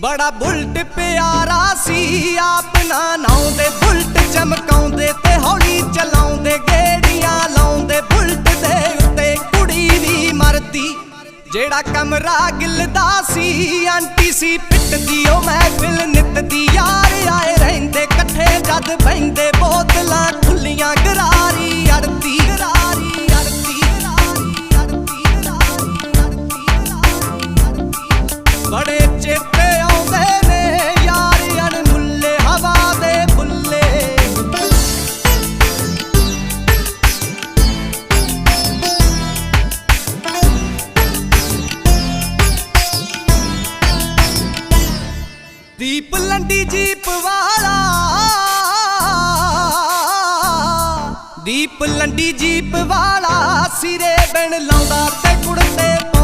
ਬੜਾ ਬੁਲਟ ਪਿਆਰਾ ਸੀ, ਆਪਣਾ ਨਾਉਂਦੇ ਬੁਲਟ ਚਮਕਾਉਂਦੇ ਤੇ ਹੌਲੀ ਚਲਾਉਂਦੇ, ਗੇੜੀਆਂ ਲਾਉਂਦੇ, ਬੁਲਟ ਦੇ ਉੱਤੇ ਕੁੜੀ ਵੀ ਮਰਦੀ। ਜਿਹੜਾ ਕਮਰਾ ਗਿਲਦਾ ਸੀ, ਆਂਟੀ ਸੀ ਪਿੱਟਦੀ, ਉਹ ਮਹਿਫਿਲ ਨਿੱਤ ਦੀ ਯਾਰ ਆਏ ਰਹਿੰਦੇ, ਇਕੱਠੇ ਜਦ ਬੈਂਦੇ ਬੋਤਲਾਂ ਖੁੱਲੀਆਂ, ਗਰਾਰੀ ਅੜਦੀ ਗਰਾਰੀ ਅੜਦੀ ਗਰਾਰੀ ਅੜਦੀ ਗਰਾਰੀ ਅੜਦੀ ਬੜੇ ਚੇਤੇ ਦੀਪ ਲੰਡੀ ਜੀਪ ਵਾਲਾ। ਦੀਪ ਲੰਡੀ ਜੀਪ ਵਾਲਾ ਸਿਰੇ ਬਣ ਲਾਉਂਦਾ ਤੇ ਕੁੜਤੇ